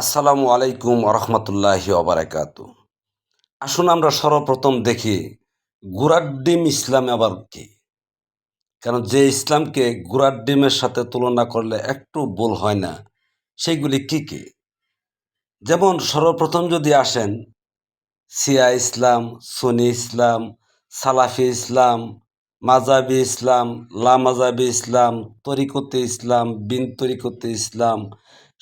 আসসালামু আলাইকুম রহমতুল্লাহি অবরাকাত আসুন আমরা সর্বপ্রথম দেখি ডিম ইসলাম আবার কি? কারণ যে ইসলামকে গুড়ার ডিমের সাথে তুলনা করলে একটু ভুল হয় না, সেইগুলি কি কি? যেমন সর্বপ্রথম যদি আসেন সিয়া ইসলাম সুনি ইসলাম, সালাফি ইসলাম মাজাবি ইসলাম লামাজাবি ইসলাম, তরিকতে ইসলাম, বিন তরিকতে ইসলাম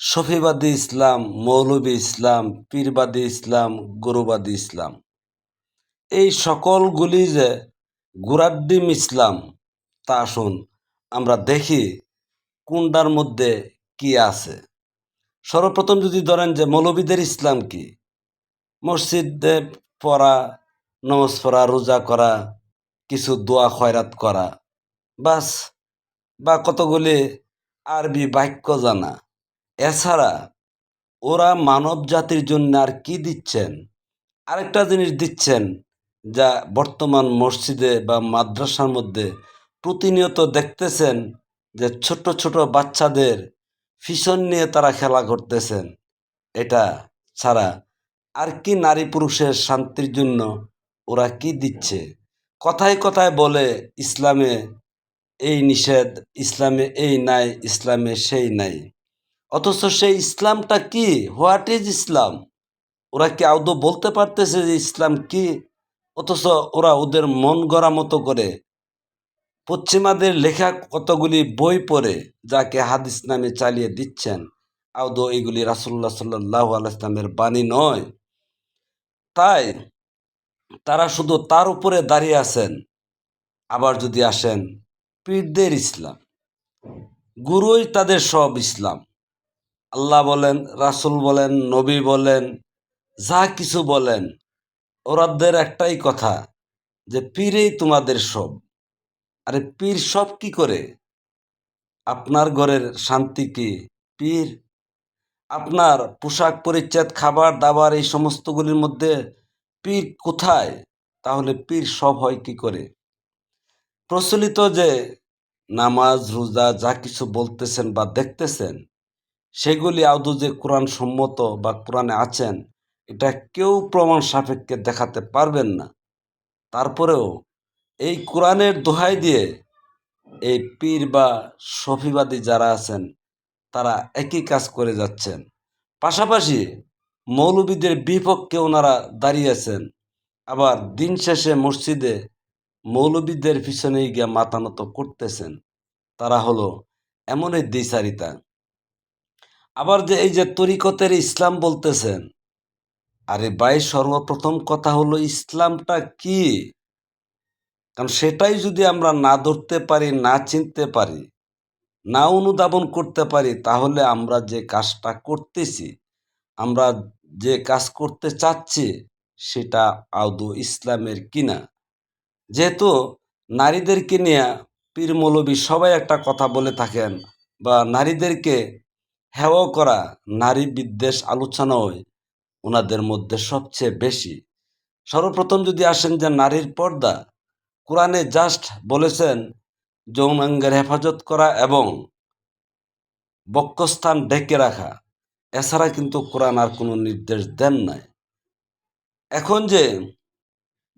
শফিবাদী ইসলাম, মৌলবী ইসলাম, পীরবাদী ইসলাম, গুরুবাদী ইসলাম। এই সকলগুলি যে গুরাদ্দিম ইসলাম, তা আসুন আমরা দেখি কোনটার মধ্যে কি আছে। সর্বপ্রথম যদি ধরেন যে মৌলবীদের ইসলাম কি? মসজিদে পড়া, নমাজ পড়া, রোজা করা, কিছু দোয়া, খয়রাত করা, বাস, বা কতগুলি আরবি বাক্য জানা। এছাড়া ওরা মানব জাতির জন্য আর কি দিচ্ছেন? আরেকটা জিনিস দিচ্ছেন যা বর্তমান মসজিদে বা মাদ্রাসার মধ্যে প্রতিনিয়ত দেখতেছেন যে ছোট ছোট বাচ্চাদের ফিশন নিয়ে তারা খেলা করতেছেন। এটা ছাড়া আর কি নারী পুরুষের শান্তির জন্য ওরা কি দিচ্ছে? কথায় কথায় বলে ইসলামে এই নিষেধ, ইসলামে এই নাই, ইসলামে সেই নাই। অথচ সেই ইসলামটা কি? হোয়াট ইজ ইসলাম ওরা কি আদৌ বলতে পারতেছে যে ইসলাম কি? অথচ ওরা ওদের মন গড়া মতো করে। পশ্চিমাদের লেখা কতগুলি বই পড়ে, যাকে হাদিস নামে চালিয়ে দিচ্ছেন। আদৌ এগুলি রাসুল্লাহ সাল্লাহ আলাইসলামের বাণী নয়? তাই তারা শুধু তার উপরে দাঁড়িয়ে আছেন। আবার যদি আসেন, পীরদের ইসলাম। গুরুই তাদের সব ইসলাম। আল্লাহ বলেন, রাসুল বলেন, নবী বলেন, যা কিছু বলেন, ওরাদের একটাই কথা, যে পীরেই তোমাদের সব। আরে পীর সব কি করে? আপনার ঘরের শান্তি কি পীর? আপনার পোশাক পরিচ্ছেদ, খাবার দাবার, এই সমস্তগুলির মধ্যে পীর কোথায়? তাহলে পীর সব হয় কি করে? প্রচলিত যে নামাজ, রোজা, যা কিছু বলতেছেন বা দেখতেছেন সেগুলি আদৌ যে কোরআন সম্মত বা কোরআনে আছেন, এটা কেউ প্রমাণ সাপেক্ষে দেখাতে পারবেন না। তারপরেও এই কোরআনের দোহাই দিয়ে এই পীর বা সফিবাদী যারা আছেন, তারা একই কাজ করে যাচ্ছেন। পাশাপাশি মৌলবীদের বিপক্ষে ওনারা দাঁড়িয়েছেন আবার দিন শেষে মসজিদে মৌলবীদের পিছনেই গিয়ে মাতানত করতেছেন। তারা হলো এমনই দ্বিচারিতা আবার যে এই যে তরিকতের ইসলাম বলতেছেন, আরে ভাই, সর্বপ্রথম কথা হলো ইসলামটা কি? কারণ সেটাই যদি আমরা না ধরতে পারি, না চিনতে পারি, না অনুধাবন করতে পারি, তাহলে আমরা যে কাজটা করতেছি, আমরা যে কাজ করতে চাচ্ছি, সেটা আদৌ ইসলামের কিনা? যেহেতু নারীদেরকে নিয়ে পীর মৌলবী সবাই একটা কথা বলে থাকেন, বা নারীদেরকে হেয় করা নারী বিদ্বেষ আলোচনায় ওনাদের মধ্যে সবচেয়ে বেশি। সর্বপ্রথম যদি আসেন যে নারীর পর্দা, কোরআনে জাস্ট বলেছেন, যৌনাঙ্গের হেফাজত করা এবং বক্ষস্থান ঢেকে রাখা, এছাড়া কিন্তু কোরআন আর কোনো নির্দেশ দেন নাই। এখন যে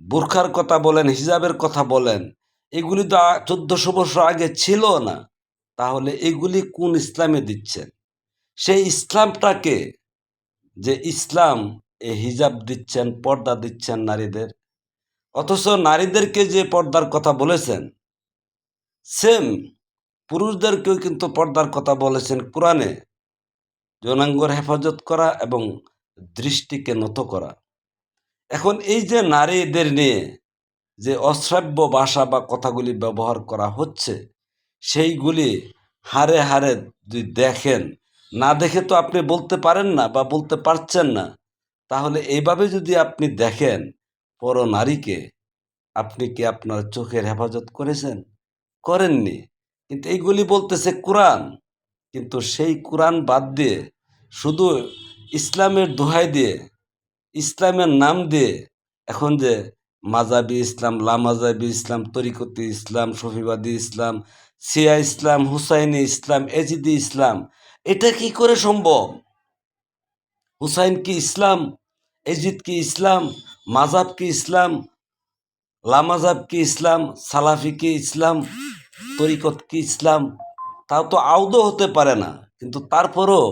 বোরখার কথা বলেন, হিজাবের কথা বলেন, এগুলি তো চোদ্দশো বছর আগে ছিল না, তাহলে এগুলি কোন ইসলামে দিচ্ছেন? সেই ইসলামটাকে যে ইসলাম, এ হিজাব দিচ্ছেন, পর্দা দিচ্ছেন নারীদের, অথচ নারীদেরকে যে পর্দার কথা বলেছেন সেম পুরুষদেরকেও কিন্তু পর্দার কথা বলেছেন কোরআনে। যৌনাঙ্গর হেফাজত করা এবং দৃষ্টিকে নত করা। এখন এই যে নারীদের নিয়ে যে অশ্রাব্য ভাষা বা কথাগুলি ব্যবহার করা হচ্ছে, সেইগুলি হারে হারে যদি দেখেন না দেখে তো আপনি বলতে পারেন না বা বলতে পারছেন না। তাহলে এইভাবে যদি আপনি দেখেন পর নারীকে, আপনি কি আপনার চোখের হেফাজত করেছেন? করেননি। কিন্তু এইগুলি বলতেছে কোরআন। কিন্তু সেই কোরআন বাদ দিয়ে, শুধু ইসলামের দোহাই দিয়ে, ইসলামের নাম দিয়ে, এখন যে মাজাবি ইসলাম, লামাজাবি ইসলাম, তরিকতি ইসলাম, শফিবাদী ইসলাম সিয়া ইসলাম, হুসাইনি ইসলাম, এজিদি ইসলাম এটা কি করে সম্ভব? হুসাইন কি ইসলাম? এজিদ কি ইসলাম? মাজাব কি ইসলাম? লামাজাব কি ইসলাম? সালাফি কি ইসলাম? তরিকত কি ইসলাম? তাও তো আউদও হতে পারে না। কিন্তু তারপরও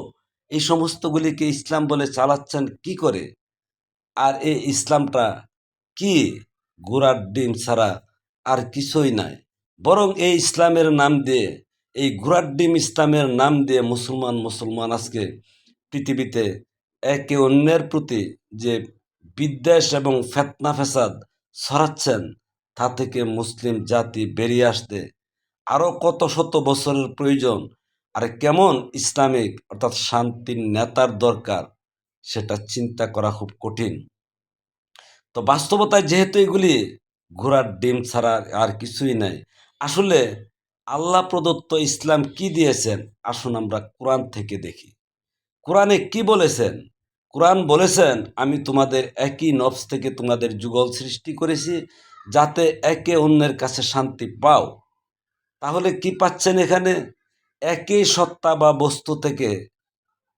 এই সমস্তগুলিকে ইসলাম বলে চালাচ্ছেন কি করে? আর এই ইসলামটা কি গোড়ার ডিম ছাড়া আর কিছুই নাই। বরং এই ইসলামের নাম দিয়ে এই ঘোড়ার ডিম ইসলামের নাম দিয়ে মুসলমান মুসলমান আজকে পৃথিবীতে একে অন্যের প্রতি যে বিদ্বেষ এবং ফেতনা ফেসাদ ছড়াচ্ছেন, তা থেকে মুসলিম জাতি বেরিয়ে আসতে আরও কত শত বছরের প্রয়োজন আর কেমন ইসলামিক অর্থাৎ শান্তির নেতার দরকার সেটা চিন্তা করা খুব কঠিন। তো বাস্তবতায় যেহেতু এগুলি ঘোড়ার ডিম ছাড়া আর কিছুই নাই, আসলে আল্লাহ প্রদত্ত ইসলাম কি দিয়েছেন? আসুন আমরা কোরআন থেকে দেখি। কোরআনে কি বলেছেন? কোরআন বলেছেন, আমি তোমাদের একই নফস থেকে তোমাদের যুগল সৃষ্টি করেছি, যাতে একে অন্যের কাছে শান্তি পাও। তাহলে কি পাচ্ছেন এখানে? একই সত্তা বা বস্তু থেকে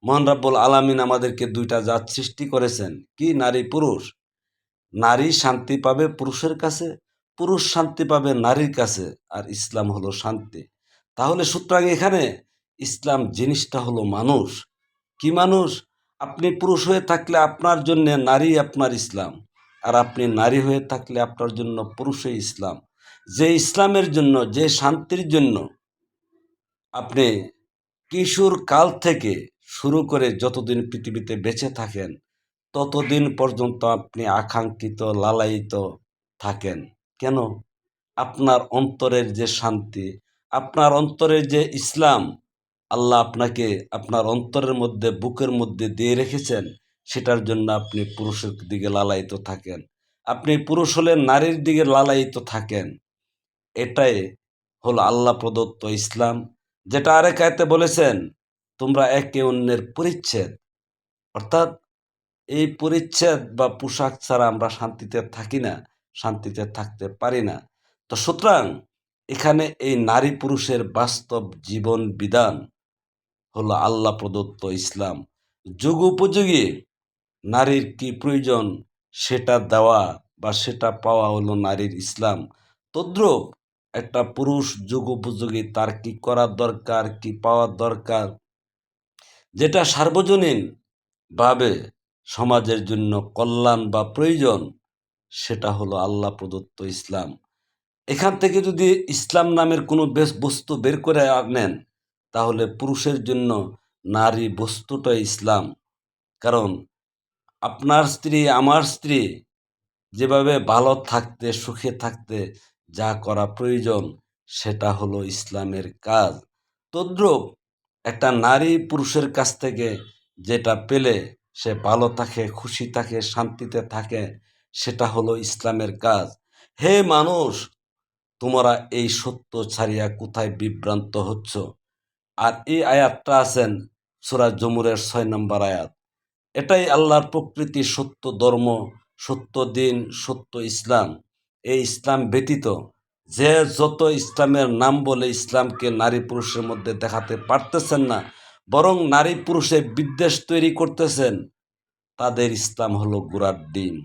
মহান রাব্বুল আলামিন আমাদেরকে দুইটা জাত সৃষ্টি করেছেন। কি? নারী পুরুষ নারী শান্তি পাবে পুরুষের কাছে পুরুষ শান্তি পাবে নারীর কাছে আর ইসলাম হলো শান্তি। তাহলে সুতরাং এখানে ইসলাম জিনিসটা হলো মানুষ। কি মানুষ? আপনি পুরুষ হয়ে থাকলে আপনার জন্য নারী আপনার ইসলাম। আর আপনি নারী হয়ে থাকলে আপনার জন্য পুরুষই ইসলাম। যে ইসলামের জন্য, যে শান্তির জন্য আপনি কিশোর কাল থেকে শুরু করে যতদিন পৃথিবীতে বেঁচে থাকেন, ততদিন পর্যন্ত আপনি আকাঙ্ক্ষিত, লালায়িত থাকেন। কেন? আপনার অন্তরের যে শান্তি, আপনার অন্তরের যে ইসলাম, আল্লাহ আপনাকে আপনার অন্তরের মধ্যে, বুকের মধ্যে দিয়ে রেখেছেন, সেটার জন্য আপনি পুরুষের দিকে লালায়িত থাকেন। আপনি পুরুষ হলে নারীর দিকে লালায়িত থাকেন। এটাই হলো আল্লাহ প্রদত্ত ইসলাম, যেটা আরেক আয়তে বলেছেন, তোমরা একে অন্যের পরিচ্ছেদ। অর্থাৎ এই পরিচ্ছেদ বা পোশাক ছাড়া আমরা শান্তিতে থাকি না। শান্তিতে থাকতে পারি না। তো সুতরাং এখানে এই নারী পুরুষের বাস্তব জীবন বিধান হলো আল্লাহ প্রদত্ত ইসলাম। যুগ উপযোগী নারীর কি প্রয়োজন সেটা দেওয়া বা সেটা পাওয়া হলো নারীর ইসলাম। তদ্রুপ একটা পুরুষ যুগ উপযোগী তার কি করার দরকার, কি পাওয়ার দরকার, যেটা সার্বজনীন ভাবে সমাজের জন্য কল্যাণ বা প্রয়োজন সেটা হলো আল্লাহ প্রদত্ত ইসলাম। এখান থেকে যদি ইসলাম নামের কোনো বেশ বস্তু বের করে আনেন, তাহলে পুরুষের জন্য নারী বস্তুটা ইসলাম। কারণ আপনার স্ত্রী, আমার স্ত্রী যেভাবে ভালো থাকতে, সুখে থাকতে যা করা প্রয়োজন, সেটা হলো ইসলামের কাজ। তদ্রূপ একটা নারী পুরুষের কাছ থেকে যেটা পেলে সে ভালো থাকে, খুশি থাকে, শান্তিতে থাকে সেটা হলো ইসলামের কাজ। হে মানুষ, তোমরা এই সত্য ছাড়িয়া কোথায় বিভ্রান্ত হচ্ছ? আর এই আয়াতটা আছেন সুরা জমুরের ছয় নম্বর আয়াত। এটাই আল্লাহর প্রকৃতি সত্য ধর্ম, সত্য দিন, সত্য ইসলাম। এই ইসলাম ব্যতীত যে যত ইসলামের নাম বলে ইসলামকে নারী পুরুষের মধ্যে দেখাতে পারতেছেন না, বরং নারী পুরুষে বিদ্বেষ তৈরি করতেছেন, তাদের ইসলাম হলো গোড়ার ডিম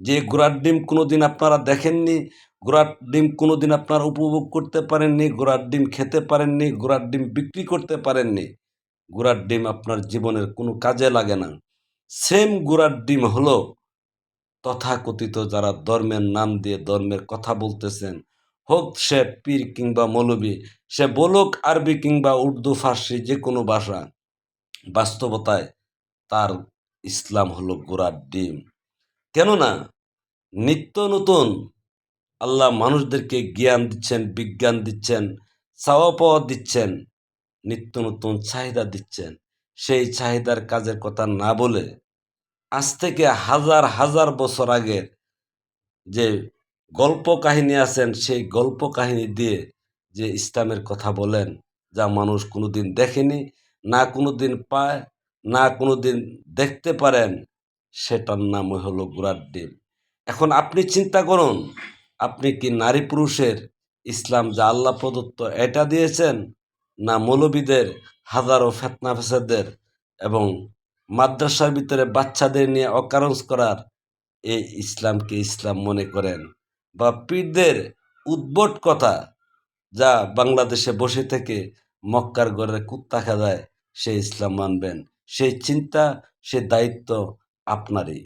যে গোড়ার ডিম কোনোদিন আপনারা দেখেননি, গোড়ার ডিম কোনোদিন আপনারা উপভোগ করতে পারেননি, গোড়ার ডিম খেতে পারেননি, গোড়ার ডিম বিক্রি করতে পারেননি, গোড়ার ডিম আপনার জীবনের কোনো কাজে লাগে না। সেম গোড়ার ডিম হলো তথাকথিত যারা ধর্মের নাম দিয়ে ধর্মের কথা বলতেছেন, হোক সে পীর কিংবা মৌলবী, সে বলুক আরবি কিংবা উর্দু, ফার্সি যে কোনো ভাষা, বাস্তবতায় তার ইসলাম হলো গোড়ার ডিম। কেননা নিত্য নতুন আল্লাহ মানুষদেরকে জ্ঞান দিচ্ছেন, বিজ্ঞান দিচ্ছেন, চাওয়া পাওয়া দিচ্ছেন, নিত্য নতুন চাহিদা দিচ্ছেন। সেই চাহিদার কাজের কথা না বলে আজ থেকে হাজার হাজার বছর আগের যে গল্প কাহিনী আছেন, সেই গল্প কাহিনী দিয়ে যে ইসলামের কথা বলেন, যা মানুষ কোনোদিন দেখেনি, না কোনোদিন পায়, না কোনোদিন দেখতে পারেন সেটার নাম হলো গোড়ার ডিম। এখন আপনি চিন্তা করুন, আপনি কি নারী পুরুষের ইসলাম যা আল্লাহ প্রদত্ত এটা দিয়েছেন না মৌলবীদের হাজারো ফেতনা ফেসাদের এবং মাদ্রাসার ভিতরে বাচ্চাদের নিয়ে অকারণ করার এই ইসলামকে ইসলাম মনে করেন? বা পীরদের উদ্ভট কথা যা বাংলাদেশে বসে থেকে মক্কার ঘরে কুত্তা খাদায় সে ইসলাম মানবেন? সেই চিন্তা সে দায়িত্ব আপনারই।